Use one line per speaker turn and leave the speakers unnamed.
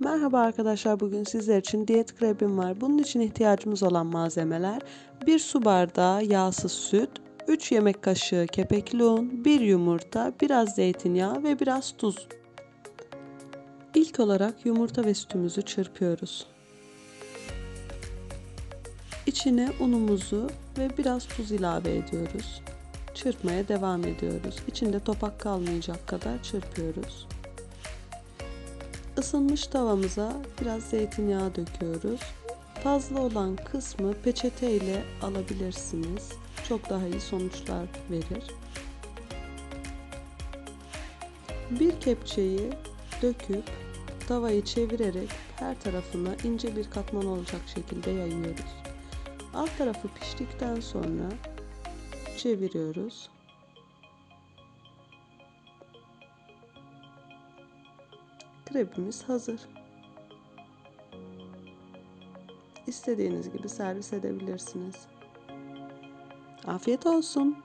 Merhaba arkadaşlar bugün sizler için diyet krebim var. Bunun için ihtiyacımız olan malzemeler 1 su bardağı yağsız süt, 3 yemek kaşığı kepekli un, 1 yumurta, biraz zeytinyağı ve biraz tuz. İlk olarak yumurta ve sütümüzü çırpıyoruz. İçine unumuzu ve biraz tuz ilave ediyoruz. Çırpmaya devam ediyoruz. İçinde topak kalmayacak kadar çırpıyoruz. Isınmış tavamıza biraz zeytinyağı döküyoruz. Fazla olan kısmı peçete ile alabilirsiniz. Çok daha iyi sonuçlar verir. Bir kepçeyi döküp tavayı çevirerek her tarafına ince bir katman olacak şekilde yayıyoruz. Alt tarafı piştikten sonra çeviriyoruz. Krepimiz hazır. İstediğiniz gibi servis edebilirsiniz. Afiyet olsun.